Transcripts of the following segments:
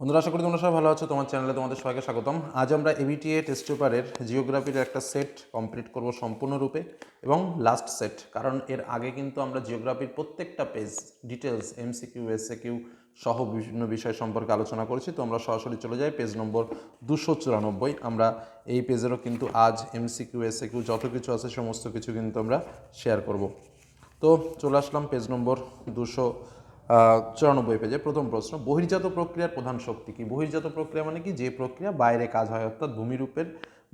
বন্ধুরা, আশা করি তোমরা সবাই ভালো আছো। তোমার চ্যানেলে তোমাদের সবাইকে স্বাগতম। আজ আমরা এবিটিএ টেস্ট পেপারের জিওগ্রাফির একটা সেট কমপ্লিট করব সম্পূর্ণরূপে এবং লাস্ট সেট কারণ এর আগে কিন্তু আমরা জিওগ্রাফির প্রত্যেকটা পেজ ডিটেলস এমসিকিউ এসএকিউ সহ বিভিন্ন বিষয় সম্পর্কে আলোচনা করেছি। তো আমরা সরাসরি চলে যাই পেজ নম্বর দুশো চুরানব্বই। আমরা এই পেজেরও কিন্তু আজ এমসিকিউ এসএকিউ যত কিছু আছে সমস্ত কিছু কিন্তু আমরা শেয়ার করব। তো চলে আসলাম পেজ নম্বর দুশো চুরানব্বই পেজে প্রথম প্রশ্ন, বহির্জাত প্রক্রিয়ার প্রধান শক্তি কি? বহির্জাত প্রক্রিয়া মানে কি? যে প্রক্রিয়া বাইরে কাজ হয়, অর্থাৎ ভূমিরূপের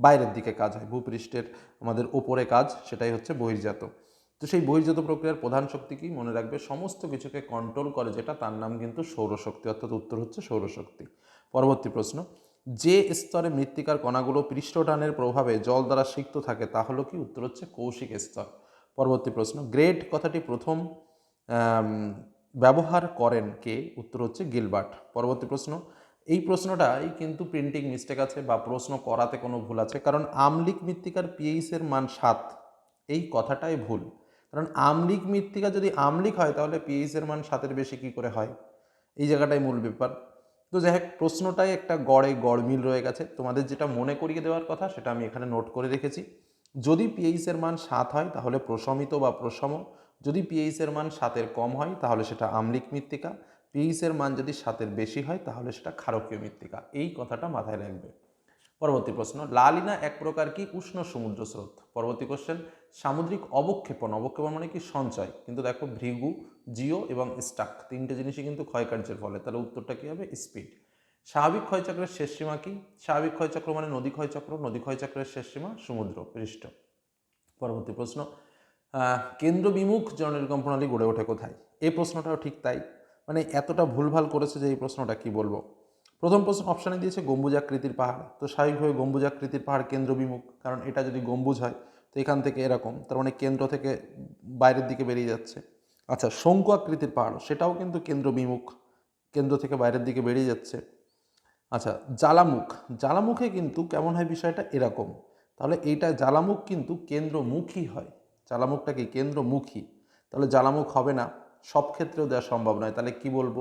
বাইরের দিকে কাজ হয়, ভূপৃষ্ঠের আমাদের ওপরে কাজ, সেটাই হচ্ছে বহির্জাত। তো সেই বহির্জাত প্রক্রিয়ার প্রধান শক্তি কি? মনে রাখবে, সমস্ত কিছুকে কন্ট্রোল করে যেটা, তার নাম কিন্তু সৌরশক্তি, অর্থাৎ উত্তর হচ্ছে সৌরশক্তি। পরবর্তী প্রশ্ন, যে স্তরে মৃত্তিকার কণাগুলো পৃষ্ঠটানের প্রভাবে জল দ্বারা সিক্ত থাকে, তা হলো কি? উত্তর হচ্ছে কৌশিক স্তর। পরবর্তী প্রশ্ন গ্রেড কথাটি প্রথম ব্যবহার করেন কে? উত্তর হচ্ছে গিলবার্ট। পরবর্তী প্রশ্ন, এই প্রশ্নটাই কিন্তু প্রিন্টিং মিস্টেক আছে বা প্রশ্ন করাতে কোনো ভুল আছে, কারণ আমলিক মৃত্তিকার পিএইচ এর মান সাত। এই কথাটাই ভুল। কারণ আমলিক মৃত্তিকা যদি আমলিক হয়, তাহলে পিএইচ এর মান সাতের বেশি কি করে হয়? এই জায়গাটাই মূল ব্যাপার। তো যাই হোক, প্রশ্নটাই একটা গড়ে গড়মিল রয়ে গেছে। তোমাদের যেটা মনে করিয়ে দেওয়ার কথা, সেটা আমি এখানে নোট করে রেখেছি। যদি পিএইচ এর মান সাত হয়, তাহলে প্রশমিত বা প্রশম। যদি পিএইচ এর মান সাতের কম হয়, তাহলে সেটা আমলিক মৃত্তিকা। পিএইচ এর মান যদি সাতের বেশি হয়, তাহলে সেটা ক্ষারকীয় মৃত্তিকা। এই কথাটা মাথায় রাখবে। পরবর্তী প্রশ্ন, লালিনা এক প্রকার কি উষ্ণ সমুদ্র স্রোত? পরবর্তী কোশ্চেন সামুদ্রিক অবক্ষেপণ অবক্ষেপণ মানে কি সঞ্চয়? কিন্তু দেখো, ভৃগু, জিও এবং স্টাক, তিনটে জিনিসই কিন্তু ক্ষয়কার্যের ফলে। তাহলে উত্তরটা কী হবে? স্পিড স্বাভাবিক ক্ষয়চক্রের শেষ সীমা কি? স্বাভাবিক ক্ষয়চক্র মানে নদী ক্ষয়চক্র নদী ক্ষয়চক্রের শেষ সীমা সমুদ্র পৃষ্ঠ। পরবর্তী প্রশ্ন আহ, কেন্দ্রবিমুখ জননির্গম প্রণালী গড়ে ওঠে কোথায়? এই প্রশ্নটাও ঠিক তাই। মানে এতটা ভুলভাল করেছে যে এই প্রশ্নটা কি বলব? প্রথম প্রশ্ন অপশানে দিয়েছে গম্বুজাকৃতির পাহাড়। তো স্বাভাবিকভাবে গম্বুজাকৃতির পাহাড় কেন্দ্রবিমুখ কারণ এটা যদি গম্বুজ হয় তো এখান থেকে এরকম। তার মানে কেন্দ্র থেকে বাইরের দিকে বেরিয়ে যাচ্ছে। আচ্ছা শঙ্কু আকৃতির পাহাড় সেটাও কিন্তু কেন্দ্রবিমুখ কেন্দ্র থেকে বাইরের দিকে বেরিয়ে যাচ্ছে। আচ্ছা জ্বালামুখ। জ্বালামুখে কিন্তু কেমন হয় বিষয়টা? এরকম। তাহলে এইটা জ্বালামুখ কিন্তু কেন্দ্রমুখী হয়। জ্বালামুখটা কি কেন্দ্রমুখী। তাহলে জ্বালামুখ হবে না। সব ক্ষেত্রেও দেওয়া সম্ভব নয়। তাহলে কি বলব?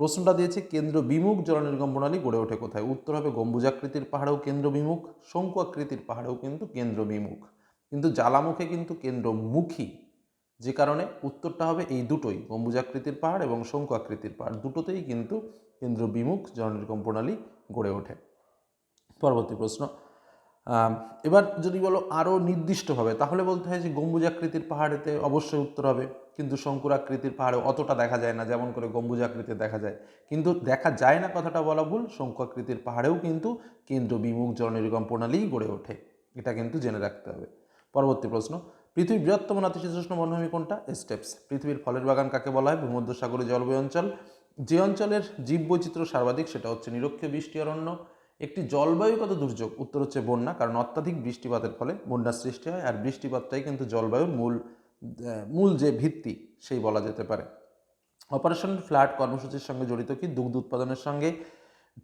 প্রশ্নটা দিয়েছে কেন্দ্র বিমুখ জলনির্গম প্রণালী গড়ে ওঠে কোথায়? উত্তর হবে গম্বুজাকৃতির পাহাড়েও কেন্দ্র বিমুখ শঙ্কু আকৃতির পাহাড়েও কিন্তু কেন্দ্র বিমুখ কিন্তু জ্বালামুখে কিন্তু কেন্দ্রমুখী। যে কারণে উত্তরটা হবে এই দুটোই, গম্বুজাকৃতির পাহাড় এবং শঙ্কু আকৃতির পাহাড়। দুটোতেই কিন্তু কেন্দ্র বিমুখ জলনির্গম প্রণালী গড়ে ওঠে। পরবর্তী প্রশ্ন এবার যদি বলো আরও নির্দিষ্টভাবে, তাহলে বলতে হয় যে গম্বুজাকৃতির পাহাড়েতে অবশ্যই উত্তর হবে, কিন্তু শঙ্কুরাকৃতির পাহাড়ে অতটা দেখা যায় না, যেমন করে গম্বুজাকৃতি দেখা যায়। কিন্তু দেখা যায় না কথাটা বলা ভুল শঙ্কুয়াকৃতির পাহাড়েও কিন্তু কেন্দ্র বিমুখ জলনির্গম প্রণালীই গড়ে ওঠে। এটা কিন্তু জেনে রাখতে হবে। পরবর্তী প্রশ্ন, পৃথিবীর বৃহত্তম নাতিশীতোষ্ণ বনভূমি কোনটা? স্টেপস পৃথিবীর ফলের বাগান কাকে বলা হয়? ভূমধ্যসাগরীয় জলবায়ু অঞ্চল যে অঞ্চলের জীববৈচিত্র্য সর্বাধিক সেটা হচ্ছে নিরক্ষীয় বৃষ্টি অরণ্য। একটি জলবায়ুগত দুর্যোগ, উত্তর হচ্ছে বন্যা, কারণ অত্যাধিক বৃষ্টিপাতের ফলে বন্যার সৃষ্টি হয়, আর বৃষ্টিপাতটাই কিন্তু জলবায়ুর মূল মূল যে ভিত্তি, সেই বলা যেতে পারে। অপারেশন ফ্ল্যাট কর্মসূচির সঙ্গে জড়িত কি? দুগ্ধ উৎপাদনের সঙ্গে।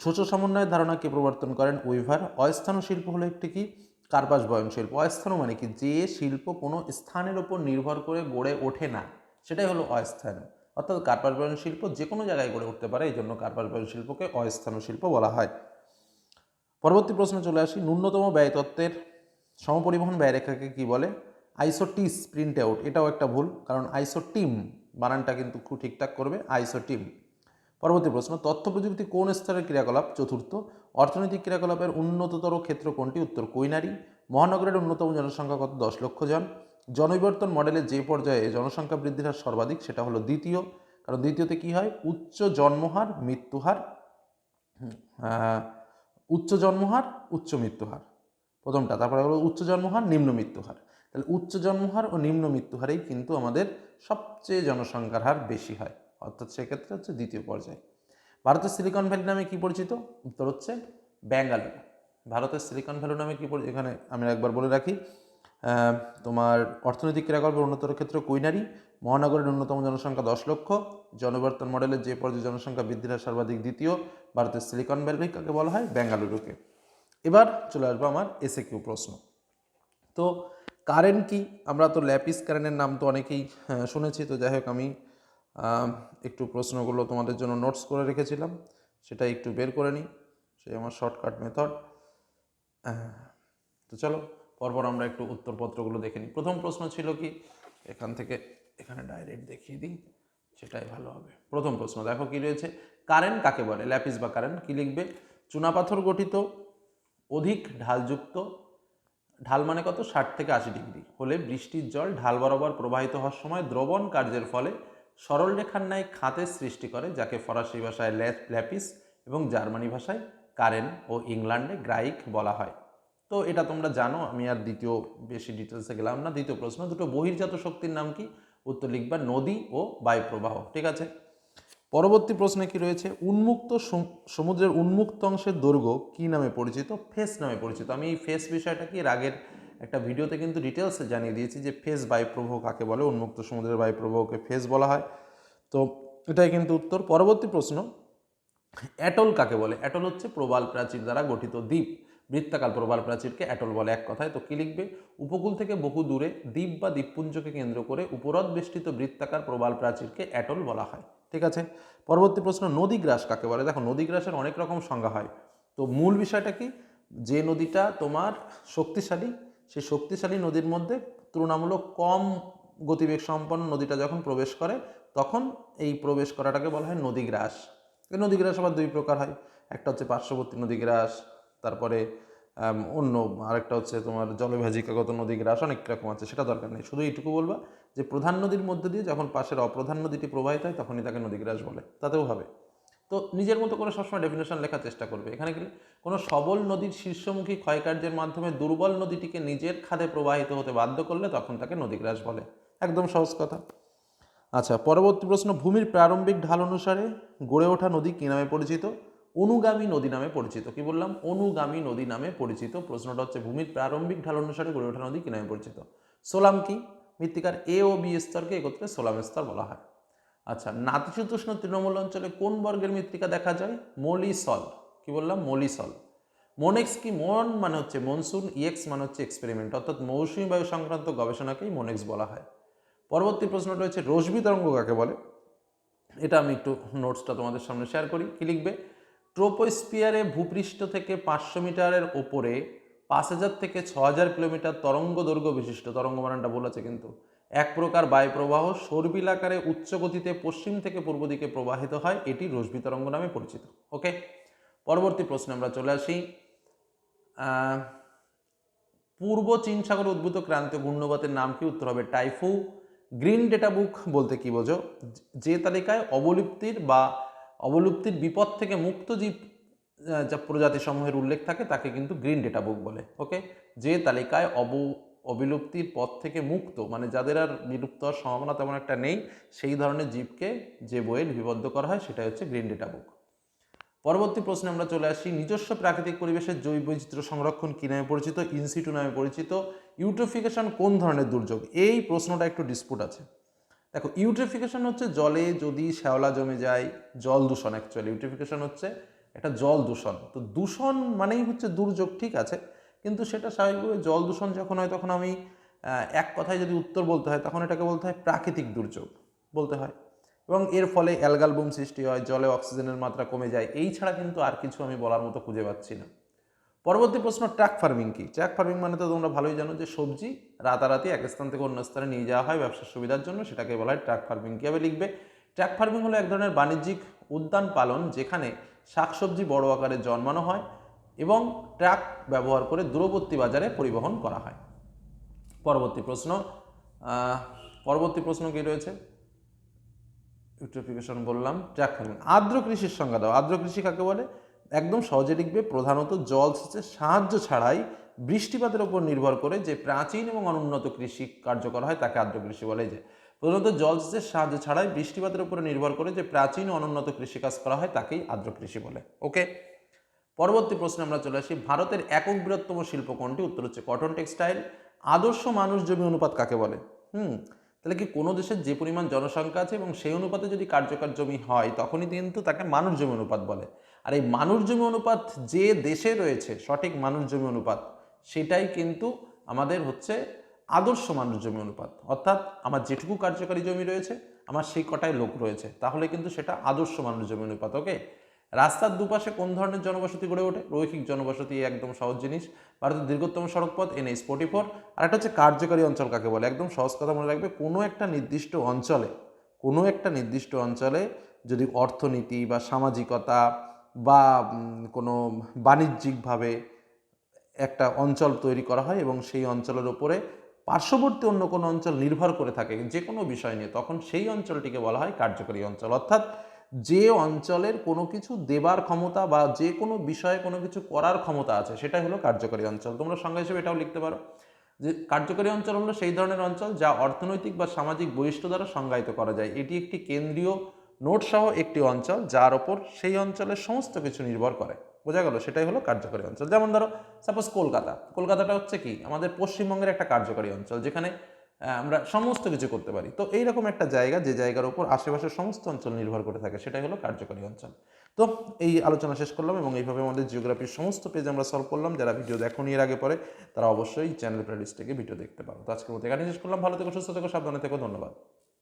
ছোট সমন্বয়ের ধারণা কে প্রবর্তন করেন উইভার। অস্থানু শিল্প হলো একটি কি? কার্পাস বয়ন শিল্প। অস্থানু মানে কি? যে শিল্প কোনো স্থানের ওপর নির্ভর করে গড়ে ওঠে না, সেটাই হলো অস্থানু। অর্থাৎ কার্পাস বয়ন শিল্প যে কোনো জায়গায় গড়ে উঠতে পারে এই জন্য কার্পাস বয়ন শিল্পকে অস্থানু শিল্প বলা হয়। পরবর্তী প্রশ্নে চলে আসি, ন্যূনতম ব্যয় তত্ত্বের সমপরিবহন ব্যয়রেখাকে কি বলে? আইসোটিস প্রিন্ট আউট, এটাও একটা ভুল, কারণ আইসোটিম বানানটা কিন্তু খুব ঠিকঠাক করবে, আইসোটিম। পরবর্তী প্রশ্ন, তথ্য প্রযুক্তি কোন স্তরের ক্রিয়াকলাপ? চতুর্থ, অর্থনৈতিক ক্রিয়াকলাপের উন্নততর ক্ষেত্র কোনটি? উত্তর, কৈনারি, মহানগরের অন্যতম জনসংখ্যা কত? দশ লক্ষ জন। জনবিবর্তন মডেলের যে পর্যায়ে জনসংখ্যা বৃদ্ধির হার সর্বাধিক, সেটা হলো দ্বিতীয়। কারণ দ্বিতীয়তে কি হয়? উচ্চ জন্মহার, মৃত্যুহার। উচ্চ জন্মহার, উচ্চ মৃত্যুহার। প্রথমটা, তারপরে হলো উচ্চ জন্মহার, নিম্ন মৃত্যুহার। তাহলে উচ্চ জন্মহার ও নিম্ন মৃত্যুহারেই কিন্তু আমাদের সবচেয়ে জনসংখ্যার হার বেশি হয়। অর্থাৎ সেক্ষেত্রে হচ্ছে দ্বিতীয় পর্যায়ে। ভারতের সিলিকন ভ্যালি নামে কি পরিচিত? উত্তর হচ্ছে ব্যাঙ্গালুরু। ভারতের সিলিকন ভ্যালু নামে কি পরি- এখানে আমি একবার বলে রাখি তোমার অর্থনৈতিক ক্রিয়াকলাপের উন্নতর ক্ষেত্রে কুইনারি মহানগরের ন্যূনতম জনসংখ্যা দশ লক্ষ। জনবর্তন মডেলের যে পর্যায়ে জনসংখ্যা বৃদ্ধির হার সর্বাধিক দ্বিতীয় ভারতের সিলিকন ভ্যালি কাকে বলা হয় বেঙ্গালুরুকে। এবার চলে আসব আমার এসে কিউ প্রশ্ন। তো কারেন্ট কি? আমরা তো ল্যাপিস কারেন্টের নাম তো অনেকেই হ্যাঁ, শুনেছি। তো যাই হোক আমি একটু প্রশ্নগুলো তোমাদের জন্য নোটস করে রেখেছিলাম। সেটা একটু বের করে নিই। সেই আমার শর্টকাট মেথড তো চলো। পরপর আমরা একটু উত্তরপত্রগুলো দেখে নিই। প্রথম প্রশ্ন ছিল কি? এখান থেকে এখানে ডাইরেক্ট দেখিয়ে দিই, সেটাই ভালো হবে। প্রথম প্রশ্ন, দেখো কি রয়েছে? কারেন্ট কাকে বলে? ল্যাপিস বা কারেন্ট কি লিখবে? চুনাপাথর গঠিত, অধিক ঢালযুক্ত, ঢাল মানে কত? ষাট থেকে আশি ডিগ্রি। হলে বৃষ্টির জল ঢাল বরাবর প্রবাহিত হওয়ার সময় দ্রবণ কার্যের ফলে সরল রেখার ন্যায় খাতের সৃষ্টি করে, যাকে ফরাসি ভাষায় ল্যা- ল্যাপিস এবং জার্মানি ভাষায় কারেন ও ইংল্যান্ডে গ্রাইক বলা হয়। তো এটা তোমরা জানো, আমি আর দ্বিতীয় বেশি ডিটেলসে গেলাম না, দ্বিতীয় প্রশ্ন, দুটো বহির্জাত শক্তির নাম কি? উত্তর লিখবা, নদী ও বায়ুপ্রবাহ, ঠিক আছে? পরবর্তী প্রশ্নে কি রয়েছে? উন্মুক্ত সমুদ্রের উন্মুক্ত অংশের দৈর্ঘ্য কি নামে পরিচিত? ফেস নামে পরিচিত। আমি এই ফেস বিষয়টা কি আগের একটা ভিডিওতে কিন্তু ডিটেলসে জানিয়ে দিয়েছি যে ফেস বায়ুপ্রবাহ কাকে বলে, উন্মুক্ত সমুদ্রের বায়ুপ্রবাহকে ফেস বলা হয়। তো এটাই কিন্তু উত্তর। পরবর্তী প্রশ্ন, অ্যাটল কাকে বলে? অ্যাটল হচ্ছে প্রবাল প্রাচীর দ্বারা গঠিত দ্বীপ। বৃত্তাকার প্রবাল প্রাচীরকে অ্যাটল বলে এক কথায়। তো কি লিখবে? উপকূল থেকে বহু দূরে দ্বীপ বা দ্বীপপুঞ্জকে কেন্দ্র করে উপরদ বেষ্টিত বৃত্তাকার প্রবাল প্রাচীরকে অ্যাটল বলা হয়। ঠিক আছে? পরবর্তী প্রশ্ন, নদীগ্রাস কাকে বলে? দেখো, নদীগ্রাসের অনেক রকম সংজ্ঞা হয়। তো মূল বিষয়টা কি? যে নদীটা তোমার শক্তিশালী, সেই শক্তিশালী নদীর মধ্যে তুলনামূলক কম গতিবেগ সম্পন্ন নদীটা যখন প্রবেশ করে, তখন এই প্রবেশ করাটাকে বলা হয় নদীগ্রাস। নদীগ্রাস আবার দুই প্রকার হয়। একটা হচ্ছে পার্শ্ববর্তী নদীগ্রাস তারপরে অন্য আরেকটা হচ্ছে তোমার জলবিভাজিকাগত নদীগ্রাস অনেক রকম আছে, সেটা দরকার নেই। শুধু এইটুকু বলবা যে প্রধান নদীর মধ্যে দিয়ে যখন পাশের অপ্রধান নদীটি প্রবাহিত হয়, তখনই তাকে নদীগ্রাস বলে। তাতেও হবে। তো নিজের মতো করে সবসময় ডেফিনেশন লেখার চেষ্টা করবে। এখানে কি কোনো সবল নদীর শীর্ষমুখী ক্ষয়কার্যের মাধ্যমে দুর্বল নদীটিকে নিজের খাদে প্রবাহিত হতে বাধ্য করলে তখন তাকে নদীগ্রাস বলে। একদম সহজ কথা। আচ্ছা পরবর্তী প্রশ্ন, ভূমির প্রারম্ভিক ঢাল অনুসারে গড়ে ওঠা নদী কী নামে পরিচিত? অনুগামী নদী নামে পরিচিত। কি বললাম? অনুগামী নদী নামে পরিচিত। প্রশ্নটা হচ্ছে ভূমির প্রারম্ভিক ঢাল অনুসারে গড়ে ওঠা নদী কী নামে পরিচিত? সোলাম কি? মৃত্তিকার এ ও বি স্তরকে একত্রে সোলাম স্তর বলা হয়। আচ্ছা নাতিশীতোষ্ণ তৃণমূল অঞ্চলে কোন বর্গের মৃত্তিকা দেখা যায়? মলিসল। কি বললাম? মলিসল। মোনেক্স কি? মন মানে হচ্ছে মনসুন ইএক্স মানে হচ্ছে এক্সপেরিমেন্ট অর্থাৎ মৌসুমী বায়ু সংক্রান্ত গবেষণাকেই মোনেক্স বলা হয়। পরবর্তী প্রশ্নটা হচ্ছে রশ্মি তরঙ্গ কাকে বলে? এটা আমি একটু নোটসটা তোমাদের সামনে শেয়ার করি। কি লিখবে? ট্রোপোস্পিয়ারে ভূপৃষ্ঠ থেকে পাঁচশো মিটারের ওপরে পাঁচ হাজার থেকে ছ হাজার কিলোমিটার তরঙ্গ দৈর্ঘ্য বিশিষ্ট, তরঙ্গ মানানটা ভুল আছে কিন্তু। এক প্রকার বায়ুপ্রবাহ সর্বিল আকারে উচ্চ গতিতে পশ্চিম থেকে পূর্ব দিকে প্রবাহিত হয়, এটি রশ্মি তরঙ্গ নামে পরিচিত, ওকে? পরবর্তী প্রশ্নে আমরা চলে আসি। পূর্ব চীন সাগরে উদ্ভূত ক্রান্তীয় ঘূর্ণবাতের নাম কি? উত্তর হবে টাইফু। গ্রিন ডেটা বুক বলতে কি বোঝো? যে তালিকায় অবলুপ্তির বা অবলুপ্তির বিপদ থেকে মুক্ত জীব যা প্রজাতি সমূহের উল্লেখ থাকে, তাকে কিন্তু গ্রিন ডেটা বুক বলে, ওকে? যে তালিকায় অব, অবিলুপ্তির পথ থেকে মুক্ত মানে যাদের আর বিলুপ্ত হওয়ার সম্ভাবনা তেমন একটা নেই, সেই ধরনের জীবকে যে বইয়ে লিপিবদ্ধ করা হয়, সেটাই হচ্ছে গ্রিন ডেটা বুক। পরবর্তী প্রশ্নে আমরা চলে আসি, নিজস্ব প্রাকৃতিক পরিবেশের জৈব বৈচিত্র্য সংরক্ষণ কী নামে পরিচিত? ইনসিটু নামে পরিচিত? ইউট্রোফিকেশন কোন ধরনের দুর্যোগ? এই প্রশ্নটা একটু ডিসপুট আছে। দেখো, ইউট্রিফিকেশন হচ্ছে জলে যদি শ্যাওলা জমে যায়, জল দূষণ অ্যাকচুয়ালি ইউট্রিফিকেশন হচ্ছে একটা জল দূষণ। তো দূষণ মানেই হচ্ছে দুর্যোগ, ঠিক আছে? কিন্তু সেটা স্বাভাবিকভাবে জল দূষণ যখন হয়, তখন আমি এক কথায় যদি উত্তর বলতে হয়, তখন এটাকে বলতে হয় প্রাকৃতিক দুর্যোগ বলতে হয়। এবং এর ফলে অ্যালগাল বুম সৃষ্টি হয়, জলে অক্সিজেনের মাত্রা কমে যায়। এই ছাড়া কিন্তু আর কিছু আমি বলার মতো খুঁজে পাচ্ছি না। পরবর্তী প্রশ্ন ট্র্যাক ফার্মিং কি? ট্র্যাক ফার্মিং মানে তো তোমরা ভালোই জানো যে সবজি রাতারাতি এক স্থান থেকে অন্য স্থানে নিয়ে যাওয়া হয় ব্যবসার সুবিধার জন্য, সেটাকে বলা হয় ট্র্যাক ফার্মিং কীভাবে লিখবে? ট্র্যাক ফার্মিং হলো এক ধরনের বাণিজ্যিক উদ্যান পালন যেখানে শাকসবজি বড় আকারে জন্মানো হয় এবং ট্রাক ব্যবহার করে দূরবর্তী বাজারে পরিবহন করা হয়। পরবর্তী প্রশ্ন পরবর্তী প্রশ্ন কি রয়েছে? ইউট্রোফিকেশন বললাম। ট্র্যাক ফার্মিং আর্দ্র কৃষির সংজ্ঞা দাও। আর্দ্র কৃষি কাকে বলে? একদম সহজে লিখবে। প্রধানত জল সেচের সাহায্য ছাড়াই বৃষ্টিপাতের উপর নির্ভর করে যে প্রাচীন এবং অনুন্নত কৃষি কার্যকর হয় তাকে আর্দ্র কৃষি বলে। যে প্রধানত জল সেচের সাহায্য ছাড়াই বৃষ্টিপাতের উপর নির্ভর করে যে প্রাচীন অনুন্নত কৃষিকাজ করা হয় তাকেই আর্দ্র কৃষি বলে। ওকে? পরবর্তী প্রশ্নে আমরা চলে আসি, ভারতের একক বৃহত্তম শিল্প কোনটি? উত্তর হচ্ছে কটন টেক্সটাইল। আদর্শ মানুষ জমি অনুপাত কাকে বলে? হুম, তাহলে কি কোনো দেশের যে পরিমাণ জনসংখ্যা আছে এবং সেই অনুপাতে যদি কার্যকর জমি হয়, তখনই কিন্তু তাকে মানুষ জমি অনুপাত বলে। আর এই মানুষ জমি অনুপাত যে দেশে রয়েছে, সঠিক মানুষ জমি অনুপাত, সেটাই কিন্তু আমাদের হচ্ছে আদর্শ মানুষ জমি অনুপাত। অর্থাৎ আমার যেটুকু কার্যকারী জমি রয়েছে, আমার সেই কটায় লোক রয়েছে। তাহলে কিন্তু সেটা আদর্শ মানুষ জমি অনুপাত, ওকে? রাস্তার দুপাশে কোন ধরনের জনবসতি গড়ে ওঠে? রৈখিক জনবসতি একদম সহজ জিনিস। ভারতের দীর্ঘতম সড়কপথ এনএইচ ফোর্টি ফোর আর একটা হচ্ছে কার্যকারী অঞ্চল কাকে বলে? একদম সহজ কথা মনে রাখবে, কোনো একটা নির্দিষ্ট অঞ্চলে, কোনো একটা নির্দিষ্ট অঞ্চলে যদি অর্থনীতি বা সামাজিকতা বা কোনো বাণিজ্যিকভাবে একটা অঞ্চল তৈরি করা হয় এবং সেই অঞ্চলের উপরে পার্শ্ববর্তী অন্য কোনো অঞ্চল নির্ভর করে থাকে যে কোনো বিষয় নিয়ে, তখন সেই অঞ্চলটিকে বলা হয় কার্যকরী অঞ্চল। অর্থাৎ যে অঞ্চলের কোনো কিছু দেবার ক্ষমতা বা যে কোনো বিষয়ে কোনো কিছু করার ক্ষমতা আছে, সেটাই হলো কার্যকরী অঞ্চল। তোমরা সংজ্ঞা হিসেবে এটাও লিখতে পারো যে কার্যকরী অঞ্চল হলো সেই ধরনের অঞ্চল যা অর্থনৈতিক বা সামাজিক বৈশিষ্ট্য দ্বারা সংজ্ঞায়িত করা যায়। এটি একটি কেন্দ্রীয় নোট সহ একটি অঞ্চল যার ওপর সেই অঞ্চলের সমস্ত কিছু নির্ভর করে। বোঝা গেল, সেটাই হলো কার্যকরী অঞ্চল। যেমন ধরো সাপোজ কলকাতা। কলকাতাটা হচ্ছে কি? আমাদের পশ্চিমবঙ্গের একটা কার্যকরী অঞ্চল, যেখানে আমরা সমস্ত কিছু করতে পারি। তো এইরকম একটা জায়গা, যে জায়গার উপর আশেপাশের সমস্ত অঞ্চল নির্ভর করে থাকে, সেটাই হলো কার্যকরী অঞ্চল। তো এই আলোচনা শেষ করলাম এবং এইভাবে আমাদের জিওগ্রাফির সমস্ত পেজ আমরা সলভ করলাম। যারা ভিডিও দেখোনি এর আগে পরে, তারা অবশ্যই চ্যানেল প্লেলিস্ট থেকে ভিডিও দেখতে পারো। তো আজকের মতো এখানে শেষ করলাম। ভালো থেকো, সুস্থ থেকো, সাবধানে থেকো। ধন্যবাদ।